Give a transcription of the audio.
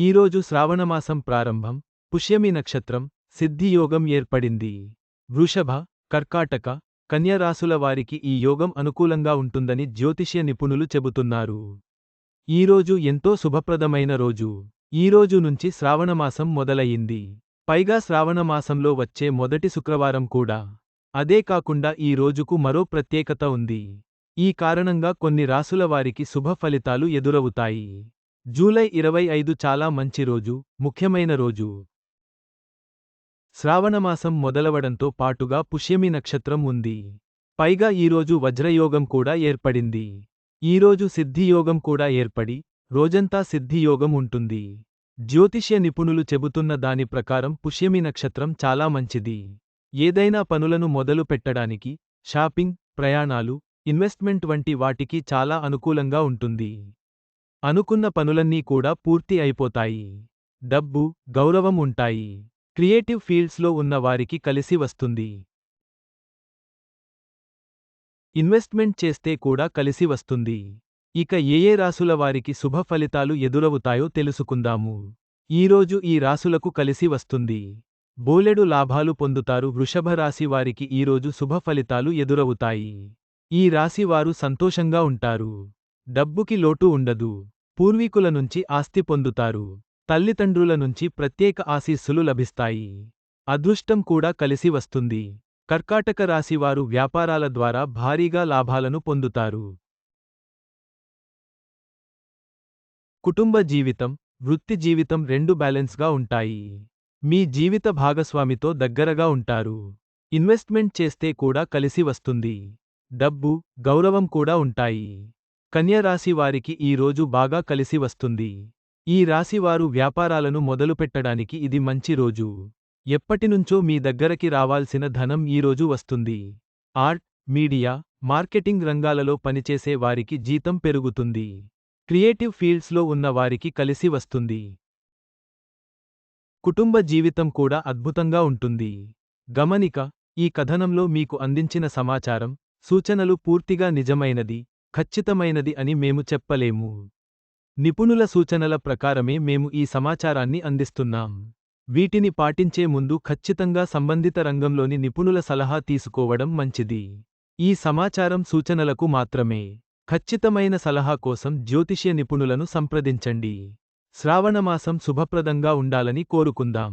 ఈరోజు శ్రావణమాసం ప్రారంభం పుష్యమి నక్షత్రం సిద్ధియోగం ఏర్పడింది. వృషభ కర్కాటక కన్యరాశుల వారికి ఈ యోగం అనుకూలంగా ఉంటుందని జ్యోతిష్య నిపుణులు చెబుతున్నారు. ఈరోజు ఎంతో శుభప్రదమైన రోజు. ఈరోజు నుంచి శ్రావణమాసం మొదలయింది పైగా శ్రావణమాసంలో వచ్చే మొదటి శుక్రవారం కూడా. అదే కాకుండా ఈ రోజుకు మరో ప్రత్యేకత ఉంది. ఈ కారణంగా కొన్ని రాసుల వారికి శుభ ఫలితాలు ఎదురవుతాయి. జూలై ఇరవై ఐదు చాలా మంచి రోజు ముఖ్యమైన రోజు. శ్రావణమాసం మొదలవడంతో పాటుగా పుష్యమి నక్షత్రం ఉంది. పైగా ఈరోజు వజ్రయోగం కూడా ఏర్పడింది. ఈరోజు సిద్ధియోగం కూడా ఏర్పడి రోజంతా సిద్ధియోగం ఉంటుంది. జ్యోతిష్య నిపుణులు చెబుతున్న దాని ప్రకారం పుష్యమి నక్షత్రం చాలా మంచిది. ఏదైనా పనులను మొదలు పెట్టడానికి షాపింగ్ ప్రయాణాలు ఇన్వెస్ట్మెంట్ వంటి వాటికి చాలా అనుకూలంగా ఉంటుంది. అనుకున్న పనులన్నీ కూడా పూర్తి అయిపోతాయి. డబ్బు గౌరవం ఉంటాయి. క్రియేటివ్ ఫీల్డ్స్లో ఉన్న వారికి కలిసి వస్తుంది. ఇన్వెస్ట్మెంట్ చేస్తే కూడా కలిసి వస్తుంది. ఇక ఏ ఏ రాసుల వారికి శుభ ఫలితాలు ఎదురవుతాయో తెలుసుకుందాము. ఈరోజు ఈ రాసులకు కలిసి వస్తుంది. బోలెడు లాభాలు పొందుతారు వృషభ రాశి వారికి ఈరోజు శుభ ఫలితాలు ఎదురవుతాయి. ఈ రాశివారు సంతోషంగా ఉంటారు. డబ్బుకి లోటు ఉండదు. పూర్వీకుల నుంచి ఆస్తి పొందుతారు. తల్లిదండ్రుల నుంచి ప్రత్యేక ఆశీస్సులు లభిస్తాయి. అదృష్టం కూడా కలిసి వస్తుంది. కర్కాటక రాశివారు వ్యాపారాల ద్వారా భారీగా లాభాలను పొందుతారు. కుటుంబ జీవితం వృత్తి జీవితం రెండు బ్యాలెన్స్గా ఉంటాయి. మీ జీవిత భాగస్వామితో దగ్గరగా ఉంటారు. ఇన్వెస్ట్మెంట్ చేస్తే కూడా కలిసి వస్తుంది. డబ్బు గౌరవం కూడా ఉంటాయి. కన్యరాశి వారికి ఈ రోజు బాగా కలిసి వస్తుంది. ఈ రాశివారు వ్యాపారాలను మొదలుపెట్టడానికి ఇది మంచి రోజు. ఎప్పటినుంచో మీ దగ్గరకి రావాల్సిన ధనం ఈరోజు వస్తుంది. ఆర్ట్ మీడియా మార్కెటింగ్ రంగాలలో పనిచేసే వారికి జీతం పెరుగుతుంది. క్రియేటివ్ ఫీల్డ్స్లో ఉన్న వారికి కలిసి వస్తుంది. కుటుంబ జీవితం కూడా అద్భుతంగా ఉంటుంది. గమనిక ఈ కథనంలో మీకు అందించిన సమాచారం సూచనలు పూర్తిగా నిజమైనది. ఖచ్చితమైనది అని మేము చెప్పలేము. నిపుణుల సూచనల ప్రకారమే మేము ఈ సమాచారాన్ని అందిస్తున్నాం. వీటిని పాటించే ముందు ఖచ్చితంగా సంబంధిత రంగంలోని నిపుణుల సలహా తీసుకోవడం మంచిది. ఈ సమాచారం సూచనలకు మాత్రమే. ఖచ్చితమైన సలహా కోసం జ్యోతిష్య నిపుణులను సంప్రదించండి. శ్రావణమాసం శుభప్రదంగా ఉండాలని కోరుకుందాం.